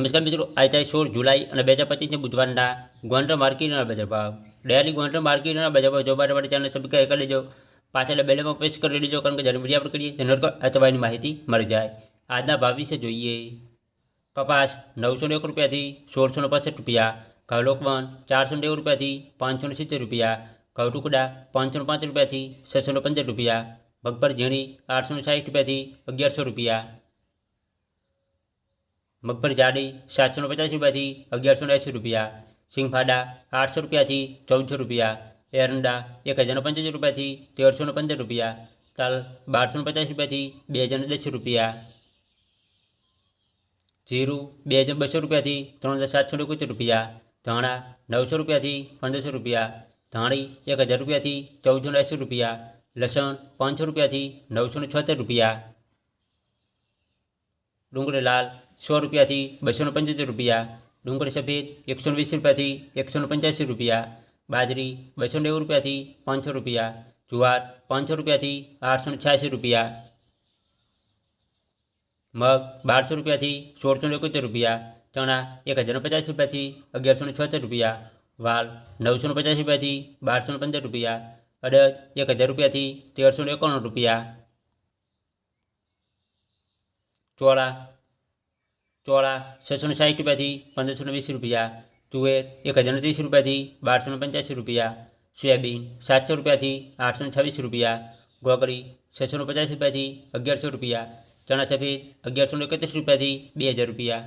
નમસ્કાર મિત્રો, આજે તારીખ સોળ જુલાઈ અને બે હજાર પચીસને બુધવારના ગોંડલ માર્કેટના બજાર ભાવ. ડેલી ગોંડલ માર્કેટના બજાર ભાવ જોવા માટે ચેનલ સબસ્ક્રાઈબ કરી લેજો. પાછળ બેલેમાં પ્રેસ કરી લેજો, કારણ કે જ્યારે મીડિયા આપણે કરીએ તેનો અથવાની માહિતી મળી જાય. આજના ભાવ વિશે જોઈએ. કપાસ નવસો એક રૂપિયાથી સોળસો પચાસ રૂપિયા, ઘઉં લોકવન ચારસો નેવું રૂપિયાથી પાંચસો સિત્તેર રૂપિયા, ઘઉં ટુકડા પાંચસો પાંચ રૂપિયાથી છસો પંદર રૂપિયા, મગફળ ઝીણી આઠસો સાઠ રૂપિયાથી અગિયારસો રૂપિયા મગફળી જાડી સાતસો ને પચાસ રૂપિયાથી અગિયારસો ને એંસી રૂપિયા. સિંગફાડા આઠસો રૂપિયાથી ચૌદસો રૂપિયા. એરંડા એક હજાર પંચોતેર રૂપિયાથી તેરસો ને પંદર રૂપિયા. તલ બારસો ને પચાસ રૂપિયાથી બે હજાર ને દસ રૂપિયા. જીરું બે હજાર બસો રૂપિયાથી ત્રણ હજાર સાતસો એકોતેર રૂપિયા. ધાણા નવસો રૂપિયાથી પંદરસો રૂપિયા. ધાણી એક હજાર રૂપિયાથી ચૌદસો ને એંસી રૂપિયા. લસણ પાંચસો રૂપિયાથી નવસો ને છોતેર રૂપિયા. ડુંગળી લાલ સો રૂપિયાથી બસોને પંચોતેર રૂપિયા, ડુંગળી સફેદ એકસો વીસ રૂપિયાથી એકસો પંચ્યાસી રૂપિયા, બાજરી બસો નેવું રૂપિયાથી પાંચસો રૂપિયા, જુવાર પાંચસો રૂપિયાથી આઠસો છ્યાસી રૂપિયા, મગ બારસો રૂપિયાથી સોળસો એકોતેર રૂપિયા, ચણા એક હજાર પચાસ રૂપિયાથી અગિયારસો છોતેર રૂપિયા, વાલ નવસો પચાસ રૂપિયાથી બારસો પંદર રૂપિયા, અડદ એક હજાર રૂપિયાથી તેરસો એકાણું રૂપિયા, ચોળા ચોળા છસો ને સાઠ રૂપિયાથી પંદરસો ને વીસ રૂપિયા, તુવેર એક હજાર ત્રીસ રૂપિયાથી બારસો ને પંચ્યાસી રૂપિયા, સોયાબીન સાતસો રૂપિયાથી આઠસો છવ્વીસ રૂપિયા ગોગડી છસો પચાસ રૂપિયાથી અગિયારસો રૂપિયા ચણા સફેદ અગિયારસો એકત્રીસ રૂપિયાથી બે હજાર રૂપિયા